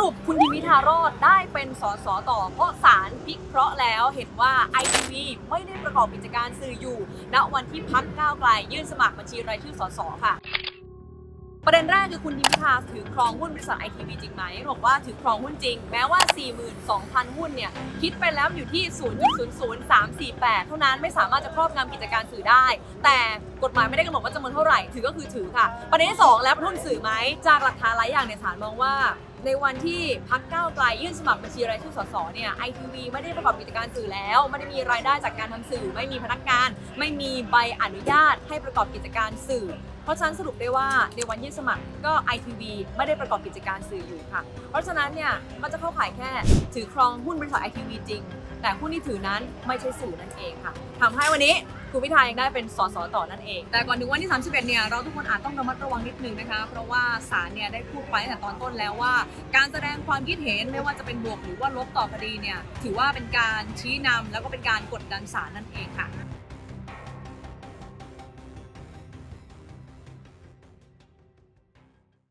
รุปคุณทิมพิธารอดได้เป็นสสต่อ เพราะศาลพิเคราะห์แล้วเห็นว่าไอทีวีไม่ได้ประกอบกิจการสื่ออยู่ ณวันที่พักก้าวไกลยื่นสมัครบัญชีรายชื่อสสค่ะ ประเด็นแรกคือคุณทิมพิธาถือครองหุ้นบริษัทไอทีวีจริงไหมบอกว่าถือครองหุ้นจริง แม้ว่า 42,000 หุ้นเนี่ย คิดไปแล้วอยู่ที่ 0.00348 เท่านั้นไม่สามารถจะครอบงำกิจการสื่อได้ แต่กฎหมายไม่ได้กำหนดว่าจำนวนเท่าไหร่ ถือก็คือถือค่ะ ประเด็นที่ 2 แล้วเป็นหุ้นสื่อไหมจากหลักฐานหลายอย่างในศาลมองว่าในวันที่พักก้าวไกลยื่นสมัครบัญชีรายชื่อสสเนี่ยไอทีวีไม่ได้ประกอบกิจการสื่อแล้ว ไม่ได้มีรายได้จากการทำสื่อ ไม่มีพนักงาน ไม่มีใบอนุญาตให้ประกอบกิจการสื่อ เพราะฉะนั้นสรุปได้ว่าในวันยื่นสมัครก็ ITV ไม่ได้ประกอบกิจการสื่ออยู่ค่ะ เพราะฉะนั้นเนี่ยก็จะเข้าข่ายแค่ถือครองหุ้นบริษัท ITV จริง แต่หุ้นที่ถือนั้นไม่ใช่สื่อนั่นเองค่ะทำให้วันนี้คุณพิธายังได้เป็นสสต่อนั่นเอง แต่ก่อนถึงวันที่ 31 เนี่ย เราทุกคนอาจต้องระมัดระวังนิดนึงนะคะ เพราะว่าศาลเนี่ยได้พูดไปตั้งแต่ตอนต้นแล้วว่า การแสดงความคิดเห็นไม่ว่าจะเป็นบวกหรือว่าลบต่อคดีเนี่ย ถือว่าเป็นการชี้นำแล้วก็เป็นการกดดันศาลนั่นเองค่ะ